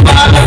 Balu